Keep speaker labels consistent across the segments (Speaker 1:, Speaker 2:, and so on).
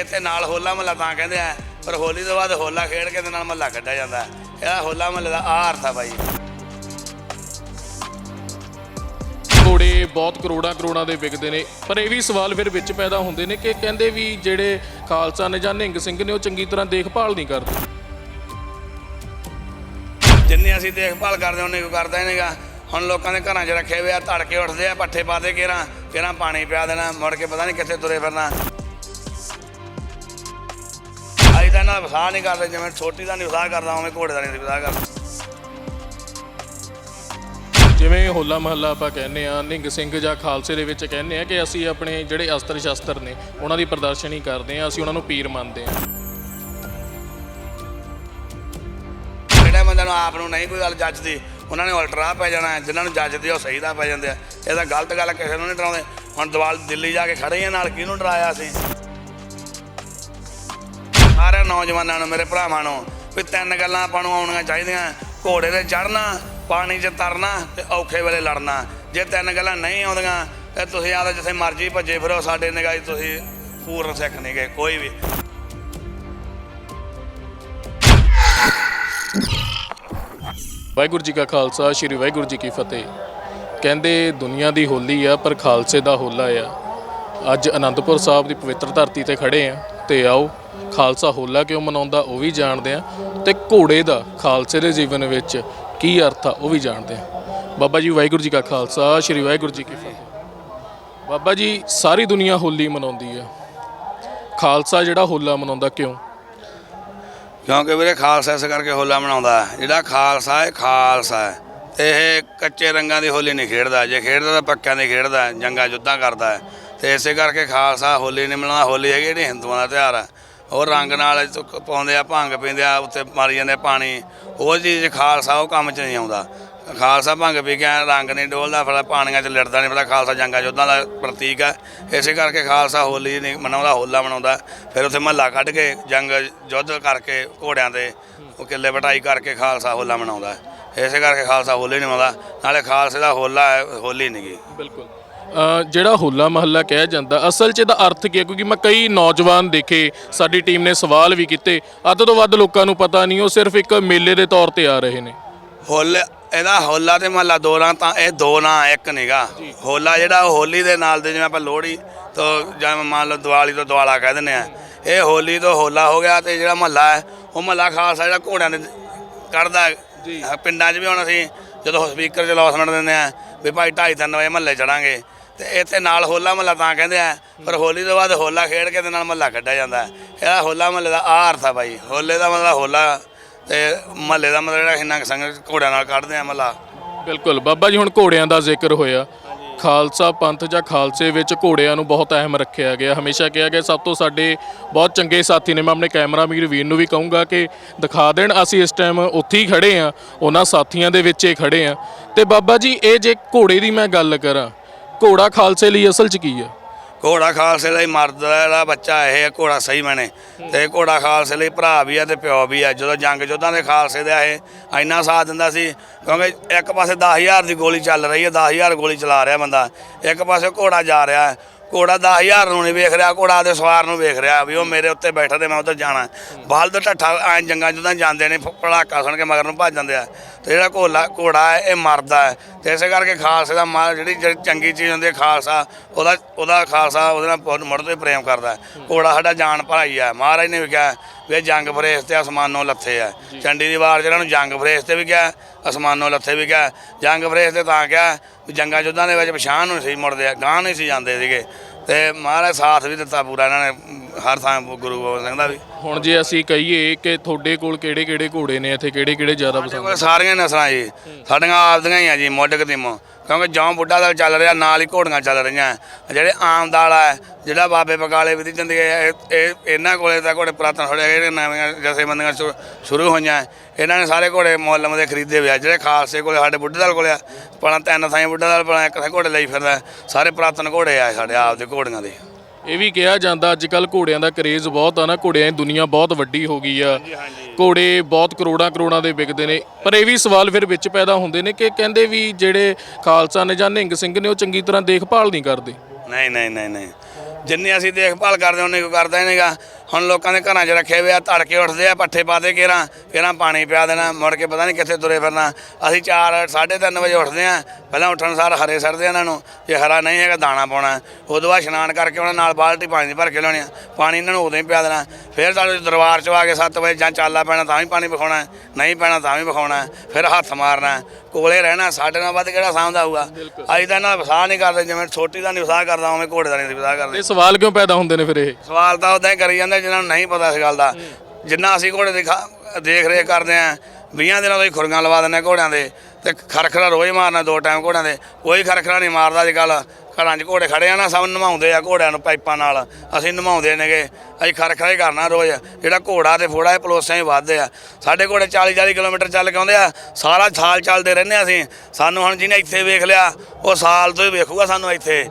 Speaker 1: ਇੱਥੇ ਨਾਲ ਹੋਲਾ ਮਹੱਲਾ ਤਾਂ ਕਹਿੰਦੇ ਆ ਪਰ ਹੋਲੀ ਤੋਂ ਬਾਅਦ ਹੋਲਾ ਖੇਡ ਕੇ ਤੇ ਨਾਲ ਮਹੱਲਾ ਕੱਢਿਆ ਜਾਂਦਾ। ਇਹਦਾ ਹੋਲਾ ਮਹੱਲੇ ਦਾ ਆਹ ਅਰਥ ਆ ਬਾਈ।
Speaker 2: ਘੋੜੇ ਬਹੁਤ ਕਰੋੜਾਂ ਕਰੋੜਾਂ ਦੇ ਵਿਕਦੇ ਨੇ। ਪਰ ਇਹ ਵੀ ਸਵਾਲ ਫਿਰ ਵਿੱਚ ਪੈਦਾ ਹੁੰਦੇ ਨੇ ਕਿ ਕਹਿੰਦੇ ਵੀ ਜਿਹੜੇ ਖਾਲਸਾ ਨੇ ਜਾਂ ਨਿਹੰਗ ਸਿੰਘ ਨੇ ਉਹ ਚੰਗੀ ਤਰ੍ਹਾਂ ਦੇਖਭਾਲ ਨਹੀਂ ਕਰਦੇ।
Speaker 1: ਜਿੰਨੀ ਅਸੀਂ ਦੇਖਭਾਲ ਕਰਦੇ ਉਹਨੇ ਕੋਈ ਕਰਦਾ ਹੀ ਨਹੀਂਗਾ। ਹੁਣ ਲੋਕਾਂ ਦੇ ਘਰਾਂ 'ਚ ਰੱਖੇ ਹੋਏ ਆ ਧੜਕੇ ਉੱਠਦੇ ਆ ਪੱਠੇ ਪਾ ਦੇ ਕੇਰਾਂ ਕੇਰਾਂ ਪਾਣੀ ਪਿਆ ਦੇਣਾ ਮੁੜ ਕੇ ਪਤਾ ਨਹੀਂ ਕਿੱਥੇ ਤੁਰੇ ਫਿਰਨਾ। ਅਸੀਂ ਤਾਂ ਇਹਨਾਂ ਦਾ ਵਸਾਹ ਨਹੀਂ ਕਰਦੇ ਜਿਵੇਂ ਛੋਟੀ ਦਾ ਨਹੀਂ ਵਸਾਹ ਕਰਦਾ ਉਵੇਂ ਘੋੜੇ ਦਾ ਨਹੀਂ ਵਸਾਹ ਕਰਦਾ।
Speaker 2: ਜਿਵੇਂ ਹੋਲਾ ਮਹੱਲਾ ਆਪਾਂ ਕਹਿੰਦੇ ਆ ਨਿਹੰਗ ਸਿੰਘ ਜਾਂ ਖਾਲਸੇ ਦੇ ਵਿੱਚ ਕਹਿੰਦੇ ਆ ਕਿ ਅਸੀਂ ਆਪਣੇ ਜਿਹੜੇ ਅਸਤਰ ਸ਼ਸਤਰ ਨੇ ਉਹਨਾਂ ਦੀ ਪ੍ਰਦਰਸ਼ਨੀ ਕਰਦੇ ਆ ਅਸੀਂ ਉਹਨਾਂ ਨੂੰ ਪੀਰ ਮੰਨਦੇ ਆ
Speaker 1: ਜਿਹੜੇ ਬੰਦੇ ਨੂੰ ਆਪ ਨੂੰ ਨਹੀਂ ਕੋਈ ਗੱਲ ਜੱਜਦੀ ਉਹਨਾਂ ਨੇ ਉਲਟਰਾ ਪੈ ਜਾਣਾ। ਜਿਨ੍ਹਾਂ ਨੂੰ ਜੱਜਦੀ ਉਹ ਸਹੀ ਦਾ ਪੈ ਜਾਂਦੇ ਆ। ਇਹ ਤਾਂ ਗਲਤ ਗੱਲ ਕਿਸੇ ਨੂੰ ਨਹੀਂ ਡਰਾਉਂਦੇ। ਹੁਣ ਦਿਵਾਲ ਦਿੱਲੀ ਜਾ ਕੇ ਖੜੇ ਆ ਨਾਲ ਕਿਹਨੂੰ ਡਰਾਇਆ ਅਸੀਂ? ਸਾਰੇ ਨੌਜਵਾਨਾਂ ਨੂੰ, ਮੇਰੇ ਭਰਾਵਾਂ ਨੂੰ, ਵੀ ਤਿੰਨ ਗੱਲਾਂ ਆਪਾਂ ਨੂੰ ਆਉਣੀਆਂ ਚਾਹੀਦੀਆਂ। ਘੋੜੇ ਤੇ ਚੜਨਾ ਪਾਣੀ 'ਚ ਤਰਨਾ ਤੇ ਔਖੇ ਵੇਲੇ ਲੜਨਾ। ਜੇ ਤਿੰਨ ਗੱਲਾਂ ਨਹੀਂ ਆਉਂਦੀਆਂ, ਤੇ ਤੁਸੀਂ ਆਦਾ ਜਿੱਥੇ ਮਰਜ਼ੀ ਭੱਜੇ ਫਿਰੋ, ਸਾਡੇ ਨਿਗਾਹ 'ਚ ਤੁਸੀਂ ਪੂਰਨ ਸਿੱਖ ਨਹੀਂ ਗਏ, ਕੋਈ ਵੀ।
Speaker 2: ਵਾਹਿਗੁਰੂ ਜੀ ਕਾ ਖਾਲਸਾ, ਸ੍ਰੀ ਵਾਹਿਗੁਰੂ ਜੀ ਕੀ ਫਤਿਹ। ਕਹਿੰਦੇ, ਦੁਨੀਆ ਦੀ ਹੋਲੀ ਆ, ਪਰ ਖਾਲਸੇ ਦਾ ਹੋਲਾ ਆ। ਅੱਜ ਅਨੰਦਪੁਰ ਸਾਹਿਬ ਦੀ ਪਵਿੱਤਰ ਧਰਤੀ ਤੇ ਖੜੇ ਆ, ਤੇ ਆਓ ਖਾਲਸਾ ਹੋਲਾ ਕਿਉਂ ਮਨਾਉਂਦਾ ਉਹ ਵੀ ਜਾਣਦੇ ਆ। ਤੇ ਘੋੜੇ ਦਾ ਖਾਲਸੇ ਦੇ ਜੀਵਨ ਵਿੱਚ ਕੀ ਅਰਥ ਆ ਉਹ ਵੀ ਜਾਣਦੇ ਆ। ਬਾਬਾ ਜੀ ਵਾਹਿਗੁਰੂ ਜੀ ਕਾ ਖਾਲਸਾ ਸ੍ਰੀ ਵਾਹਿਗੁਰੂ ਜੀ ਕੀ ਫਤਿਹ। ਬਾਬਾ ਜੀ ਸਾਰੀ ਦੁਨੀਆ ਹੋਲੀ ਮਨਾਉਂਦੀ ਆ। ਖਾਲਸਾ ਜਿਹੜਾ ਹੋਲਾ ਮਨਾਉਂਦਾ ਕਿਉਂ?
Speaker 1: ਕਿਉਂਕਿ ਵੀਰੇ ਖਾਲਸਾ ਇਸ ਕਰਕੇ ਹੋਲਾ ਮਨਾਉਂਦਾ ਜਿਹੜਾ ਖਾਲਸਾ ਹੈ ਖਾਲਸਾ ਹੈ। ਤੇ ਇਹ ਕੱਚੇ ਰੰਗਾਂ ਦੀ ਹੋਲੀ ਨਹੀਂ ਖੇਡਦਾ। ਜੇ ਖੇਡਦਾ ਤਾਂ ਪੱਕਿਆਂ ਦੀ ਖੇਡਦਾ ਹੈ, ਜੰਗਾਂ ਜੁੱਧਾਂ ਕਰਦਾ ਹੈ। ਤੇ ਇਸੇ ਕਰਕੇ ਖਾਲਸਾ ਹੋਲੀ ਨਹੀਂ ਮਨਾਉਂਦਾ। ਹੋਲੀ ਹੈਗੀ ਜਿਹੜੀ ਹਿੰਦੂਆਂ ਦਾ ਤਿਉਹਾਰ ਹੈ। ਉਹ ਰੰਗ ਨਾਲ ਚ- ਪਾਉਂਦੇ ਆ, ਭੰਗ ਪੀਂਦੇ ਆ ਉੱਤੇ ਮਾਰੀ ਜਾਂਦੇ ਪਾਣੀ। ਉਹ ਚੀਜ਼ ਖਾਲਸਾ, ਉਹ ਕੰਮ 'ਚ ਨਹੀਂ ਆਉਂਦਾ। ਖਾਲਸਾ ਭੰਗ ਪੀ ਕੇ ਐਂ ਰੰਗ ਨਹੀਂ ਡੋਲਦਾ, ਫਿਰ ਪਾਣੀਆਂ 'ਚ ਲੜਦਾ ਨਹੀਂ, ਫਿਰ ਖਾਲਸਾ ਜੰਗਾਂ ਜੁੱਧਾਂ ਦਾ ਪ੍ਰਤੀਕ ਹੈ ਇਸੇ ਕਰਕੇ ਖਾਲਸਾ ਹੋਲੀ ਨਹੀਂ ਮਨਾਉਂਦਾ, ਹੋਲਾ ਮਨਾਉਂਦਾ। ਫਿਰ ਉੱਥੇ ਮਹੱਲਾ ਕੱਢ ਕੇ, ਜੰਗ ਯੁੱਧ ਕਰਕੇ, ਘੋੜਿਆਂ ਦੇ ਉਹ ਕਿੱਲੇ ਵਟਾਈ ਕਰਕੇ ਖਾਲਸਾ ਹੋਲਾ ਮਨਾਉਂਦਾ। ਹੈ। ਇਸੇ ਕਰਕੇ ਖਾਲਸਾ ਹੋਲੀ ਨਹੀਂ ਮਨਾਉਂਦਾ, ਨਾਲੇ ਖਾਲਸੇ ਦਾ ਹੋਲਾ ਹੈ, ਹੋਲੀ ਨਹੀਂ ਗੀ।
Speaker 2: ਬਿਲਕੁਲ। ਜਿਹੜਾ ਹੋਲਾ ਮਹੱਲਾ ਕਿਹਾ ਜਾਂਦਾ ਅਸਲ 'ਚ ਇਹਦਾ ਅਰਥ ਕੀ ਹੈ? ਕਿਉਂਕਿ ਮੈਂ ਕਈ ਨੌਜਵਾਨ ਦੇਖੇ ਸਾਡੀ ਟੀਮ ਨੇ ਸਵਾਲ ਵੀ ਕੀਤੇ। ਅੱਧ ਤੋਂ ਵੱਧ ਲੋਕਾਂ ਨੂੰ ਪਤਾ ਨਹੀਂ ਉਹ ਸਿਰਫ ਇੱਕ ਮੇਲੇ ਦੇ ਤੌਰ ਤੇ ਆ ਰਹੇ ਨੇ।
Speaker 1: ਹੋਲ ਇਹਦਾ ਹੋਲਾ ਤੇ ਮਹੱਲਾ ਦੋ ਨਾਂ ਤਾਂ ਇਹ ਦੋ ਨਾਂ ਇੱਕ ਨਹੀਂਗਾ ਹੋਲਾ ਜਿਹੜਾ ਹੋਲੀ ਦੇ ਨਾਲ ਦੇ ਜਿਵੇਂ ਆਪਾਂ ਲੋਹੜੀ ਤੋਂ ਜਾਂ ਮੰਨ ਲਓ ਦੀਵਾਲੀ ਤੋਂ ਦਿਵਾਲਾ ਕਹਿ ਦਿੰਦੇ ਆ। ਇਹ ਹੋਲੀ ਤੋਂ ਹੋਲਾ ਹੋ ਗਿਆ ਤੇ ਜਿਹੜਾ ਮਹੱਲਾ ਹੈ ਉਹ ਮਹੱਲਾ ਖਾਲਸਾ ਜਿਹੜਾ ਘੋੜਿਆਂ ਦੇ ਕੱਢਦਾ ਪਿੰਡਾਂ 'ਚ ਵੀ ਹੁਣ ਅਸੀਂ ਜਦੋਂ ਸਪੀਕਰ 'ਚ ਲੌਸਮੈਂਟ ਦਿੰਦੇ ਆ ਵੀ ਭਾਈ 2:30 ਵਜੇ ਮਹੱਲੇ ਚੜਾਂਗੇ। ਤੇ ਇੱਥੇ ਨਾਲ ਹੋਲਾ ਮਹੱਲਾ ਤਾਂ ਕਹਿੰਦੇ ਆ, ਪਰ ਹੋਲੀ ਤੋਂ ਬਾਅਦ ਹੋਲਾ ਖੇਡ ਕੇ ਤੇ ਨਾਲ ਮਹੱਲਾ ਕੱਢਿਆ ਜਾਂਦਾ। ਹੈ। ਇਹਦਾ ਹੋਲਾ ਮਹੱਲੇ ਦਾ ਆਹ ਅਰਥ ਆ ਬਾਈ। ਹੋਲੇ ਦਾ ਮਤਲਬ ਹੋਲਾ ਤੇ ਮਹੱਲੇ ਦਾ ਮਤਲਬ ਜਿਹੜਾ ਹਿੰਨਾ ਸੰਗ ਘੋੜਿਆਂ ਨਾਲ ਕੱਢਦੇ ਆ ਮਹੱਲਾ।
Speaker 2: ਬਿਲਕੁਲ। ਬਾਬਾ ਜੀ, ਹੁਣ ਘੋੜਿਆਂ ਦਾ ਜ਼ਿਕਰ ਹੋਇਆ। ਖਾਲਸਾ ਪੰਥ ਜਾਂ ਖਾਲਸੇ ਵਿੱਚ ਘੋੜਿਆਂ ਨੂੰ ਬਹੁਤ ਅਹਿਮ ਰੱਖਿਆ ਗਿਆ। ਹਮੇਸ਼ਾ ਕਿਹਾ ਗਿਆ, ਸਭ ਤੋਂ ਸਾਡੇ ਬਹੁਤ ਚੰਗੇ ਸਾਥੀ ਨੇ। ਮੈਂ ਆਪਣੇ ਕੈਮਰਾ ਵੀਰ ਵੀਰ ਨੂੰ ਵੀ ਕਹੂੰਗਾ ਕਿ ਦਿਖਾ ਦੇਣ, ਅਸੀਂ ਇਸ ਟਾਈਮ ਉੱਥੇ ਹੀ ਖੜੇ ਆ ਉਹਨਾਂ ਸਾਥੀਆਂ ਦੇ ਵਿੱਚ ਹੀ ਖੜੇ ਆ ਤੇ ਬਾਬਾ ਜੀ, ਇਹ ਜੇ ਘੋੜੇ ਦੀ ਮੈਂ ਗੱਲ ਕਰਾਂ ਘੋੜਾ ਖਾਲਸੇ ਲਈ ਅਸਲ 'ਚ ਕੀ ਆ
Speaker 1: ਘੋੜਾ ਖਾਲਸੇ ਲਈ ਮਰਦ ਦਾ ਜਿਹੜਾ ਬੱਚਾ ਇਹ ਹੈ, ਘੋੜਾ ਸਹੀ ਮੈਨੇ। ਤੇ ਘੋੜਾ ਖਾਲਸੇ ਲਈ ਭਰਾ ਵੀ ਆ ਤੇ ਪਿਓ ਵੀ ਆ। ਜਦੋਂ ਜੰਗ ਜੋਧਾਂ ਦੇ ਖਾਲਸੇ ਦੇ ਇਹ ਇੰਨਾ ਸਾਥ ਦਿੰਦਾ ਸੀ, ਕਿਉਂਕਿ ਇੱਕ ਪਾਸੇ 10000 ਦੀ ਗੋਲੀ ਚੱਲ ਰਹੀ ਹੈ 10000 ਗੋਲੀ ਚਲਾ ਰਿਹਾ ਬੰਦਾ। ਇੱਕ ਪਾਸੇ ਘੋੜਾ ਜਾ ਰਿਹਾ ਹੈ, ਘੋੜਾ 10000 ਨੂੰ ਨਹੀਂ ਵੇਖ ਰਿਹਾ, ਘੋੜਾ ਦੇ ਸਵਾਰ ਨੂੰ ਵੇਖ ਰਿਹਾ ਵੀ ਉਹ ਮੇਰੇ ਉੱਤੇ ਬੈਠਾ ਤੇ ਮੈਂ ਉੱਧਰ ਜਾਣਾ। ਬਲਦ ਢੱਠਾ, ਐ ਜੰਗਾਂ ਜੋਧਾਂ ਜਾਂਦੇ ਨੇ ਪ- ਪੜਾਕਾ ਸੁਣ ਕੇ ਮਗਰ ਨੂੰ ਭੱਜ ਜਾਂਦੇ ਆ। ਤੇ ਜਿਹੜਾ ਘੋਲਾ ਘੋੜਾ ਹੈ ਇਹ ਮਰਦਾ ਹੈ। ਤੇ ਇਸੇ ਕਰਕੇ ਖਾਲਸੇ ਦਾ ਮਾਲ ਜਿਹੜੀ ਜਿਹੜੀ ਚੰਗੀ ਚੀਜ਼ ਹੁੰਦੀ ਹੈ ਖਾਲਸਾ ਉਹਦਾ ਉਹਦਾ ਖਾਲਸਾ ਉਹਦੇ ਨਾਲ ਬਹੁਤ ਮੁੜ ਤੋਂ ਹੀ ਪ੍ਰੇਮ ਕਰਦਾ ਹੈ। ਘੋੜਾ ਸਾਡਾ ਜਾਨ ਭਾਈ ਹੈ। ਮਹਾਰਾਜ ਨੇ ਵੀ ਕਿਹਾ ਵੀ ਇਹ ਜੰਗ ਫਰੇਸ ਤੇ ਅਸਮਾਨੋਂ ਲੱਥੇ ਆ ਚੰਡੀ ਦੀ ਵਾਰ ਜਿਹੜਾ ਨੂੰ ਜੰਗ ਫਰੇਸ ਤੇ ਵੀ ਕਿਹਾ ਅਸਮਾਨੋਂ ਲੱਥੇ ਵੀ ਕਿਹਾ। ਜੰਗ ਫਰੇਸ ਤੇ ਤਾਂ ਕਿਹਾ ਜੰਗਾਂ ਯੁੱਧਾਂ ਦੇ ਵਿੱਚ ਪਛਾਣ ਨੂੰ ਸੀ ਮੁੜਦੇ ਆ ਗਾਂ ਨਹੀਂ ਸੀ ਜਾਂਦੇ ਸੀਗੇ। ਤੇ ਮਹਾਰਾਜ ਸਾਥ ਵੀ ਦਿੱਤਾ ਪੂਰਾ ਇਹਨਾਂ ਨੇ ਹਰ ਥਾਂ ਗੁਰੂ ਗੋਬਿੰਦ ਸਿੰਘ ਦਾ ਵੀ।
Speaker 2: ਹੁਣ ਜੇ ਅਸੀਂ ਕਹੀਏ ਕਿ ਤੁਹਾਡੇ ਕੋਲ ਕਿਹੜੇ ਕਿਹੜੇ ਘੋੜੇ ਨੇ ਇੱਥੇ ਕਿਹੜੇ ਕਿਹੜੇ ਜ਼ਿਆਦਾ ਪਸੰਦ
Speaker 1: ਕੋਲ ਸਾਰੀਆਂ ਨਸਲਾਂ ਜੀ। ਸਾਡੀਆਂ ਆਪਦੀਆਂ ਹੀ ਆ ਜੀ ਮੁੱਢ ਕਦੀਮੋਂ। ਕਿਉਂਕਿ ਜੌਂ ਬੁੱਢਾ ਦਾ ਚੱਲ ਰਿਹਾ ਨਾਲ ਹੀ ਘੋੜੀਆਂ ਚੱਲ ਰਹੀਆਂ। ਜਿਹੜੇ ਆਮ ਦਾਲਾ ਹੈ ਜਿਹੜਾ ਬਾਬੇ ਬਕਾਲੇ ਵਿਧੀ ਚੰਦੀ ਹੈ ਇਹ ਇਹ- ਇਹਨਾਂ ਕੋਲੇ ਤਾਂ ਘੋੜੇ ਪੁਰਾਤਨ ਥੋੜੇ ਜਿਹੜੇ ਨਵੀਆਂ ਜਥੇਬੰਦੀਆਂ ਸ਼ੁਰੂ ਹੋਈਆਂ। ਇਹਨਾਂ ਨੇ ਸਾਰੇ ਘੋੜੇ ਮੁੱਲ ਦੇ ਖਰੀਦੇ ਹੋਏ ਆ ਜਿਹੜੇ ਖਾਲਸੇ ਕੋਲੇ ਸਾਡੇ ਬੁੱਢੇ ਦਲ ਕੋਲੇ ਆ ਪਣਾ ਤਿੰਨ ਥਾਈਂ ਬੁੱਢਾ ਦਲ ਪਣਾ ਇੱਕ ਥਾਂ ਘੋੜੇ ਲਈ ਫਿਰਦਾ। ਸਾਰੇ ਪੁਰਾਤਨ ਘੋੜੇ ਆ ਸਾਡੇ ਆਪ ਦੇ ਘੋੜੀਆਂ ਦੇ।
Speaker 2: ਇਹ ਵੀ ਕਿਹਾ ਜਾਂਦਾ ਅੱਜ ਕੱਲ ਘੋੜਿਆਂ ਦਾ ਕਰੇਜ਼ ਬਹੁਤ ਆ ਨਾ ਘੋੜਿਆਂ ਦੀ ਦੁਨੀਆ ਬਹੁਤ ਵੱਡੀ ਹੋ ਗਈ ਆ। ਘੋੜੇ ਬਹੁਤ ਕਰੋੜਾਂ ਕਰੋੜਾਂ ਦੇ ਵਿਕਦੇ ਨੇ। ਪਰ ਇਹ ਵੀ ਸਵਾਲ ਫਿਰ ਵਿੱਚ ਪੈਦਾ ਹੁੰਦੇ ਨੇ ਕਿ ਕਹਿੰਦੇ ਵੀ ਜਿਹੜੇ ਖਾਲਸਾ ਨੇ ਜਾਂ ਨਿਹੰਗ ਸਿੰਘ ਨੇ ਉਹ ਚੰਗੀ ਤਰ੍ਹਾਂ ਦੇਖਭਾਲ ਨਹੀਂ ਕਰਦੇ।
Speaker 1: ਨਹੀਂ ਨਹੀਂ ਨਹੀਂ ਨਹੀਂ। ਜਿੰਨੀ ਅਸੀਂ ਦੇਖਭਾਲ ਕਰਦੇ ਉਹਨੇ ਕੋਈ ਕਰਦਾ ਹੀ ਨਹੀਂਗਾ ਹੁਣ ਲੋਕਾਂ ਦੇ ਘਰਾਂ 'ਚ ਰੱਖੇ ਹੋਏ ਆ ਧੜਕੇ ਉੱਠਦੇ ਆ ਪੱਠੇ ਪਾ ਦੇ ਕੇਰਾਂ ਕੇਰਾਂ ਪਾਣੀ ਪਿਆ ਦੇਣਾ ਮੁੜ ਕੇ ਪਤਾ ਨਹੀਂ ਕਿੱਥੇ ਤੁਰੇ ਫਿਰਨਾ। ਅਸੀਂ 4 3:30 ਵਜੇ ਉੱਠਦੇ ਆ ਪਹਿਲਾਂ ਉੱਠਣ ਸਾਰ ਹਰੇ ਸਰਦੇ ਇਹਨਾਂ ਨੂੰ ਜੇ ਹਰਾ ਨਹੀਂ ਹੈਗਾ ਦਾਣਾ ਪਾਉਣਾ। ਉਦੋਂ ਬਾਅਦ ਇਸ਼ਨਾਨ ਕਰਕੇ ਉਹਨਾਂ ਨਾਲ ਬਾਲਟੀ ਪਾਣੀ ਦੀ ਭਰ ਕੇ ਲਿਆਉਣੀ ਆ ਪਾਣੀ ਇਹਨਾਂ ਨੂੰ ਉਦੋਂ ਹੀ ਪਿਆ ਦੇਣਾ। ਫਿਰ ਸਾਡੇ ਦਰਬਾਰ 'ਚ ਆ ਕੇ 7 ਵਜੇ ਜਾਂ ਚਾਲਾ ਪੈਣਾ ਤਾਂ ਵੀ ਪਾਣੀ ਵਿਖਾਉਣਾ ਨਹੀਂ ਪੈਣਾ ਤਾਂ ਵੀ ਵਿਖਾਉਣਾ ਫਿਰ ਹੱਥ ਮਾਰਨਾ ਕੋਲੇ ਰਹਿਣਾ ਸਾਡੇ ਨਾਲ ਵੱਧ ਕਿਹੜਾ ਸਾਂਭਦਾ ਹੋਊਗਾ। ਅਸੀਂ ਤਾਂ ਇਹਨਾਂ ਦਾ ਵਸਾਹ ਨਹੀਂ ਕਰਦੇ ਜਿਵੇਂ ਛੋਟੀ ਦਾ ਨਹੀਂ ਵਸਾਹ ਕਰਦਾ ਉਵੇਂ ਘੋੜੇ ਦਾ ਨਹੀਂ ਵਸਾਹ ਕਰਦੇ।
Speaker 2: ਇਹ ਸਵਾਲ ਕਿਉਂ ਪੈਦਾ ਹੁੰਦੇ ਨੇ ਫਿਰ ਇਹ?
Speaker 1: ਸਵਾਲ ਤਾਂ ਉਦਾਂ ਹੀ ਕਰੀ ਜਾਂਦੇ ਜਿਨ੍ਹਾਂ ਨੂੰ ਨਹੀਂ ਪਤਾ ਇਸ ਗੱਲ ਦਾ। ਜਿੰਨਾ ਅਸੀਂ ਘੋੜੇ ਦੀ ਖਾ- ਦੇਖ ਰੇਖ ਕਰਦੇ ਆਂ 20 ਦਿਨਾਂ ਤੋਂ ਹੀ ਖੁਰਗਾਂ ਲਵਾ ਦਿੰਦੇ ਹਾਂ ਘੋੜਿਆਂ ਦੇ ਤੇ ਖਰਖਰਾ ਰੋਜ਼ ਮਾਰਨਾ ਦੋ ਟਾਈਮ ਘੋੜਿਆਂ ਦੇ। ਕੋਈ ਖਰਖਰਾ ਨਹੀਂ ਮਾਰਦਾ ਅੱਜ ਕੱਲ ਘਰਾਂ 'ਚ ਘੋੜੇ ਖੜੇ ਆ ਨਾ, ਸਭ ਨਮਾਉਂਦੇ ਆ ਘੋੜਿਆਂ ਨੂੰ ਪਾਈਪਾਂ ਨਾਲ। ਅਸੀਂ ਨਮਾਉਂਦੇ ਨੇਗੇ। ਅਸੀਂ ਖਰਖਰਾ ਹੀ ਕਰਨਾ ਰੋਜ਼। ਜਿਹੜਾ ਘੋੜਾ ਤੇ ਫੋੜਾ, ਇਹ ਪਲੋਸਿਆਂ ਹੀ ਵੱਧਦੇ ਆ। ਸਾਡੇ ਘੋੜੇ 40 40 ਕਿਲੋਮੀਟਰ ਚੱਲ ਕੇ ਆਉਂਦੇ ਆ। ਸਾਰਾ ਸਾਲ ਚੱਲਦੇ ਰਹਿੰਦੇ ਆ ਅਸੀਂ। ਸਾਨੂੰ ਹੁਣ ਜਿਹਨੇ ਇੱਥੇ ਵੇਖ ਲਿਆ, ਉਹ ਸਾਲ ਤੋਂ ਹੀ ਵੇਖੂਗਾ ਸਾਨੂੰ ਇੱਥੇ।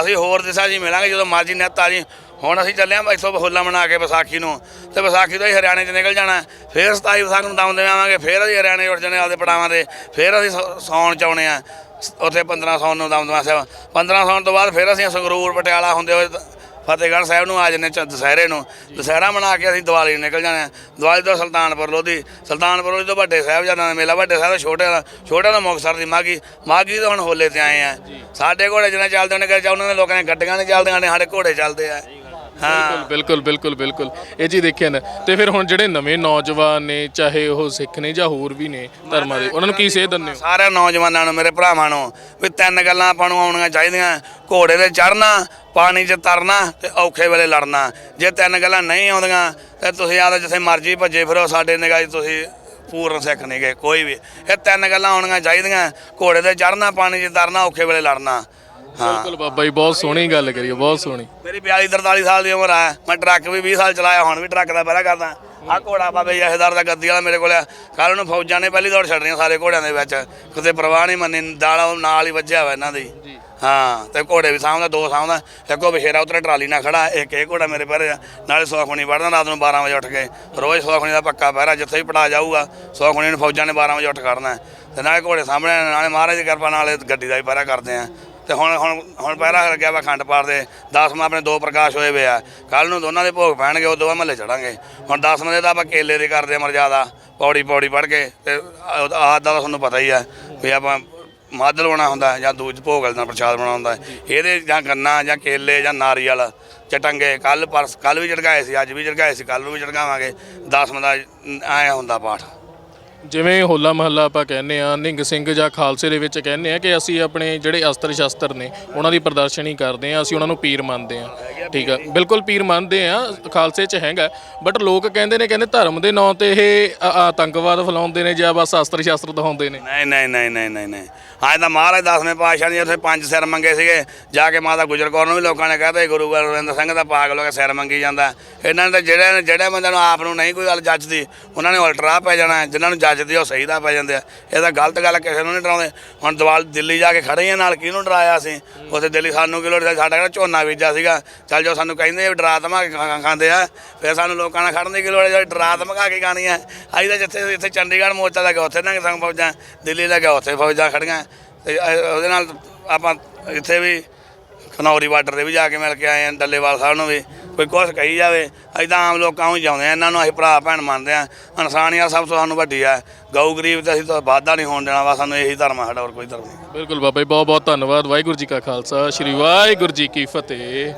Speaker 1: ਅਸੀਂ ਹੋਰ ਦਿਸ਼ਾ ਜੀ ਮਿਲਾਂਗੇ, ਜਦੋਂ ਮਰਜ਼ੀ ਨਿੱਤ ਆ ਜੀ। ਹੁਣ ਅਸੀਂ ਚੱਲੇ ਆਂ ਇੱਥੋਂ ਹੋਲਾ ਮਨਾ ਕੇ ਵਿਸਾਖੀ ਨੂੰ ਤੇ ਵਿਸਾਖੀ ਤੋਂ ਹੀ ਹਰਿਆਣੇ 'ਚ ਨਿਕਲ ਜਾਣਾ। ਫਿਰ 27 ਵਿਸਾਖ ਨੂੰ ਦਮਦੇ ਆਵਾਂਗੇ ਫਿਰ ਅਸੀਂ ਹਰਿਆਣੇ ਉੱਠ ਜਾਣੇ ਆਪਦੇ ਪੜਾਵਾਂ ਦੇ ਫਿਰ ਅਸੀਂ ਸੌ- ਸਾਉਣ ਚ ਆਉਣੇ ਆ। ਉੱਥੇ 15 ਸੌਣ ਨੂੰ ਦਮਦਮਾ ਸਾਹਿਬ। 15 ਸੌਣ ਤੋਂ ਬਾਅਦ ਫਿਰ ਅਸੀਂ ਸੰਗਰੂਰ ਪਟਿਆਲਾ ਹੁੰਦੇ ਹੋਏ ਫਤਿਹਗੜ੍ਹ ਸਾਹਿਬ ਨੂੰ ਆ ਜੰਨੇ ਦੁਸਹਿਰੇ ਨੂੰ। ਦੁਸਹਿਰਾ ਮਨਾ ਕੇ ਅਸੀਂ ਦੀਵਾਲੀ ਨੂੰ ਨਿਕਲ ਜਾਣਾ ਦੀਵਾਲੀ ਤੋਂ ਸੁਲਤਾਨਪੁਰ ਲੋਧੀ ਸੁਲਤਾਨਪੁਰ ਲੋਧੀ ਤੋਂ ਵੱਡੇ ਸਾਹਿਬਜ਼ਾਦਿਆਂ ਦਾ ਮੇਲਾ ਵੱਡੇ ਸਾਹਿਬ ਦਾ ਛੋਟੇ ਦਾ ਛੋਟੇ ਦਾ ਮੁਕਤਸਰ ਦੀ ਮਾਗੀ ਮਾਗੀ ਤੋਂ ਹੁਣ ਹੋਲੇ ਤੇ ਆਏ ਆ। ਸਾਡੇ ਘੋੜੇ ਜਿਹਨੇ ਚੱਲਦੇ ਉਹਨੇ ਕਿਹਾ ਉਹਨਾਂ ਦੇ ਲੋਕਾਂ ਦੀਆਂ ਗੱਡੀਆਂ ਨਹੀਂ ਚੱਲਦੀਆਂ ਨੇ ਸਾਡੇ ਘੋੜੇ ਚੱਲਦੇ ਆ। ਹਾਂ।
Speaker 2: ਬਿਲਕੁਲ ਬਿਲਕੁਲ ਬਿਲਕੁਲ। ਇਹ ਜੀ ਦੇਖਿਆ ਨਾ ਤੇ ਫਿਰ ਹੁਣ ਜਿਹੜੇ ਨਵੇਂ ਨੌਜਵਾਨ ਨੇ ਚਾਹੇ ਉਹ ਸਿੱਖ ਨੇ ਜਾਂ ਹੋਰ ਵੀ ਨੇ ਧਰਮਾਂ ਦੇ ਉਹਨਾਂ ਨੂੰ ਕੀ ਸੇਧ ਦਿੰਦੇ ਹੋ?
Speaker 1: ਸਾਰੇ ਨੌਜਵਾਨਾਂ ਨੂੰ ਮੇਰੇ ਭਰਾਵਾਂ ਨੂੰ ਵੀ ਤਿੰਨ ਗੱਲਾਂ ਆਪਾਂ ਨੂੰ ਆਉਣੀਆਂ ਚਾਹੀਦੀਆਂ। ਘੋੜੇ ਤੇ ਚੜਨਾ ਪਾਣੀ 'ਚ ਤਰਨਾ ਤੇ ਔਖੇ ਵੇਲੇ ਲੜਨਾ। ਜੇ ਤਿੰਨ ਗੱਲਾਂ ਨਹੀਂ ਆਉਂਦੀਆਂ ਤੇ ਤੁਸੀਂ ਆਦਾ ਜਿੱਥੇ ਮਰਜ਼ੀ ਭੱਜੇ ਫਿਰੋ ਸਾਡੇ ਨਿਗਾਹ 'ਚ ਤੁਸੀਂ ਪੂਰਨ ਸਿੱਖ ਨਹੀਂ ਗਏ ਕੋਈ ਵੀ। ਇਹ ਤਿੰਨ ਗੱਲਾਂ ਆਉਣੀਆਂ ਚਾਹੀਦੀਆਂ ਘੋੜੇ ਤੇ ਚੜਨਾ ਪਾਣੀ 'ਚ ਤਰਨਾ ਔਖੇ ਵੇਲੇ ਲੜਨਾ।
Speaker 2: ਬਿਲਕੁਲ ਬਾਬਾ ਜੀ ਬਹੁਤ ਸੋਹਣੀ ਗੱਲ ਕਰੀ ਬਹੁਤ ਸੋਹਣੀ।
Speaker 1: ਮੇਰੀ 42 43 ਸਾਲ ਦੀ ਉਮਰ ਆ। ਮੈਂ ਟਰੱਕ ਵੀ 20 ਸਾਲ ਚਲਾਇਆ ਹੁਣ ਵੀ ਟਰੱਕ ਦਾ ਪਹਿਰਾ ਕਰਦਾ। ਆ ਘੋੜਾ ਬਾਬੇ ਜਹੇਦਾਰ ਦਾ ਗੱਦੀ ਵਾਲਾ ਮੇਰੇ ਕੋਲ ਆ। ਕੱਲ ਨੂੰ ਫੌਜਾਂ ਨੇ ਪਹਿਲੀ ਦੌੜ ਛੱਡਣੀਆਂ ਸਾਰੇ ਘੋੜਿਆਂ ਦੇ ਵਿੱਚ। ਕਿਤੇ ਪਰਵਾਹ ਨਹੀਂ ਮੰਨੀ ਦਾਲਾ ਨਾਲ ਹੀ ਵੱਜਿਆ ਹੋਇਆ ਇਹਨਾਂ ਦੀ। ਹਾਂ ਤੇ ਘੋੜੇ ਵੀ ਸਾਹਮਣੇ ਦੋ ਸਾਹਮਣੇ ਇੱਕੋ ਬਸ਼ੇਰਾ ਉਤਰੇ ਟਰਾਲੀ ਨਾਲ ਖੜਾ ਇੱਕ ਇਹ ਘੋੜਾ ਮੇਰੇ ਪਹਿਰੇ ਆ। ਨਾਲੇ ਸੋਖਣੀ ਵੜਦਾ ਰਾਤ ਨੂੰ 12 ਵਜੇ ਉੱਠ ਕੇ। ਰੋਜ਼ ਸੋਖਣੀ ਦਾ ਪੱਕਾ ਪਹਿਰਾ ਜਿੱਥੇ ਵੀ ਪਟਾ ਜਾਊਗਾ ਸੋਖਣੀ ਨੂੰ ਫੌਜਾਂ ਨੇ 12 ਵਜੇ ਉੱਠ ਖੜਨਾ। ਤੇ ਨਾਲੇ ਘੋੜੇ ਸਾਹਮਣੇ ਨਾਲੇ ਮਹਾਰਾਜ ਦੀ ਕਿਰਪਾ ਨਾਲੇ ਗੱਡੀ ਦਾ ਵੀ ਪਹਿਰਾ ਕਰਦੇ ਆ। ਤੇ ਹੁਣ ਹੁਣ ਹੁਣ ਪਹਿਰਾ ਲੱਗਿਆ ਵਾ ਖੰਡ ਪਾਰ ਦੇ। 10ਵਾਂ ਆਪਣੇ ਦੋ ਪ੍ਰਕਾਸ਼ ਹੋਏ ਵੇ ਆ। ਕੱਲ ਨੂੰ ਦੋਨਾਂ ਦੇ ਭੋਗ ਪੈਣਗੇ, ਉਹ ਦੋਵਾਂ ਮਹੱਲੇ ਚੜਾਂਗੇ। ਹੁਣ 10ਵਾਂ ਦੇ ਤਾਂ ਆਪਾਂ ਕੇਲੇ ਦੇ ਕਰਦੇ ਆ ਮਰਜ਼ਾਦਾ ਪੌੜੀ ਪੌੜੀ ਪੜ ਕੇ ਤੇ ਆਹ ਦਾ ਤਾਂ ਤੁਹਾਨੂੰ ਪਤਾ ਹੀ ਆ ਵੀ ਆਪਾਂ ਮੱਧ ਲਵਾਉਣਾ ਹੁੰਦਾ ਜਾਂ ਦੂਜ ਭੋਗ ਦਾ ਪ੍ਰਸ਼ਾਦ ਬਣਾਉਣਾ ਹੁੰਦਾ। ਇਹਦੇ ਜਾਂ ਗੰਨਾ ਜਾਂ ਕੇਲੇ ਜਾਂ ਨਾਰੀਅਲ ਚਟੰਗੇ। ਕੱਲ ਪਰਸ ਕੱਲ ਵੀ ਝੜਕਾਏ ਸੀ, ਅੱਜ ਵੀ ਝੜਕਾਏ ਸੀ ਕੱਲ ਨੂੰ ਵੀ ਝੜਕਾਵਾਂਗੇ 10ਵਾਂ ਦਾ ਐ ਹੁੰਦਾ ਪਾਠ।
Speaker 2: ਜਿਵੇਂ ਹੋਲਾ ਮਹੱਲਾ ਆਪਾਂ ਕਹਿੰਦੇ ਆ ਨਿੰਗ ਸਿੰਘ ਜਾਂ ਖਾਲਸੇ ਦੇ ਵਿੱਚ ਕਹਿੰਦੇ ਆ ਕਿ ਅਸੀਂ ਆਪਣੇ ਜਿਹੜੇ ਅਸਤਰ ਸ਼ਸਤਰ ਨੇ, ਉਹਨਾਂ ਦੀ ਪ੍ਰਦਰਸ਼ਨੀ ਕਰਦੇ ਆ ਅਸੀਂ ਉਹਨਾਂ ਨੂੰ ਪੀਰ ਮੰਨਦੇ ਆ ਠੀਕ ਆ, ਬਿਲਕੁਲ ਪੀਰ ਮੰਨਦੇ ਆ ਖਾਲਸੇ 'ਚ ਹੈਗਾ ਬਟ ਲੋਕ ਕਹਿੰਦੇ ਨੇ, ਕਹਿੰਦੇ ਧਰਮ ਦੇ ਨਾਂ ਤੇ ਇਹ ਆਤੰਕਵਾਦ ਫੈਲਾਉਂਦੇ ਨੇ ਜਾਂ ਬਸ ਅਸਤਰ ਸ਼ਸਤਰ ਦਿਖਾਉਂਦੇ ਨੇ।
Speaker 1: ਨਹੀਂ ਨਹੀਂ ਨਹੀਂ ਨਹੀਂ ਨਹੀਂ ਨਹੀਂ। ਹਾਂ ਤਾਂ ਮਹਾਰਾਜ ਦਸਵੇਂ ਪਾਤਸ਼ਾਹ ਨੇ ਉੱਥੇ ਪੰਜ ਸਿਰ ਮੰਗੇ ਸੀਗੇ, ਜਾ ਕੇ ਮਾਤਾ ਗੁਜਰ ਕੌਰ ਨੂੰ ਵੀ ਲੋਕਾਂ ਨੇ ਕਹਤਾ ਗੁਰੂ ਗੋਬਿੰਦ ਸਿੰਘ ਦਾ ਪਾਗਲ ਹੋ ਕੇ ਸਿਰ ਮੰਗੀ ਜਾਂਦਾ। ਇਹਨਾਂ ਨੇ ਜਿਹੜੇ ਜਿਹੜੇ ਬੰਦਿਆਂ ਨੂੰ ਆਪ ਨੂੰ ਨਹੀਂ ਕੋਈ ਗੱਲ ਜੱਜਦੀ, ਉਹਨਾਂ ਨੇ ਉਲਟਰਾ ਪੈ ਜਾਣਾ, ਜਿਨ੍ਹਾਂ ਨੂੰ ਜੱਜਦੀ ਉਹ ਸਹੀ ਦਾ ਪੈ ਜਾਂਦੇ ਆ। ਇਹ ਤਾਂ ਗਲਤ ਗੱਲ ਕਿਸੇ ਨੂੰ ਨਹੀਂ ਡਰਾਉਂਦੇ। ਹੁਣ ਦਵਾਲ ਦਿੱਲੀ ਜਾ ਕੇ ਖੜੇ ਆ, ਨਾਲ ਕਿਹਨੂੰ ਡਰਾਇਆ ਅਸੀਂ? ਉੱਥੇ ਦਿੱਲੀ ਸਾਨੂੰ ਕੀ ਲੋੜ ਸਾਡਾ ਕਿਹੜਾ ਝੋਨਾ ਬੀਜਾ ਸੀਗਾ? ਚੱਲ ਜੋ ਸਾਨੂੰ ਕਹਿੰਦੇ ਵੀ ਡਰਾ ਧਮਾ ਕੇ ਖਾਂਦੇ ਆ। ਫਿਰ ਸਾਨੂੰ ਲੋਕਾਂ ਨਾਲ ਖੜਨ ਦੀ ਕੀ ਲੋੜ ਡਰਾ ਧਮਕਾ ਕੇ ਖਾਣੀ ਆ। ਅੱਜ ਤਾਂ ਜਿੱਥੇ ਇੱਥੇ ਚੰਡੀਗੜ੍ਹ ਮੋਰਚਾ ਲੱਗਾ, ਉੱਥੇ ਨਾ ਸੰਗ ਫੌਜਾਂ, ਦਿੱਲੀ ਲੱਗਾ, ਉੱਥੇ ਫੌਜਾਂ ਖੜੀਆਂ। ਤੇ ਉਹਦੇ ਨਾਲ ਆਪਾਂ ਇੱਥੇ ਵੀ ਖਨੌਰੀ ਬਾਰਡਰ ਤੇ ਵੀ ਜਾ ਕੇ ਮਿਲ ਕੇ ਆਏ ਆ, ਡੱਲੇਵਾਲ ਸਾਹਿਬ ਨੂੰ ਵੀ। ਕੋਈ ਕੁਛ ਕਹੀ ਜਾਵੇ, ਅਸੀਂ ਤਾਂ ਆਮ ਲੋਕਾਂ ਨੂੰ ਹੀ ਚਾਹੁੰਦੇ ਆ ਇਹਨਾਂ ਨੂੰ ਅਸੀਂ ਭਰਾ ਭੈਣ ਮੰਨਦੇ ਆ ਇਨਸਾਨੀਅਤ ਸਭ ਤੋਂ ਸਾਨੂੰ ਵੱਡੀ ਆ। ਗਊ ਗਰੀਬ ਤੇ ਅਸੀਂ ਤਾਂ ਵਾਧਾ ਨਹੀਂ ਹੋਣ ਦੇਣਾ ਵਾ ਸਾਨੂੰ ਇਹੀ ਧਰਮ ਆ ਸਾਡਾ, ਹੋਰ ਕੋਈ ਧਰਮ ਨਹੀਂ।
Speaker 2: ਬਿਲਕੁਲ ਬਾਬਾ ਜੀ ਬਹੁਤ ਬਹੁਤ ਧੰਨਵਾਦ। ਵਾਹਿਗੁਰੂ ਜੀ ਕਾ ਖਾਲਸਾ, ਸ੍ਰੀ ਵਾਹਿਗੁਰੂ ਜੀ ਕੀ ਫਤਿਹ।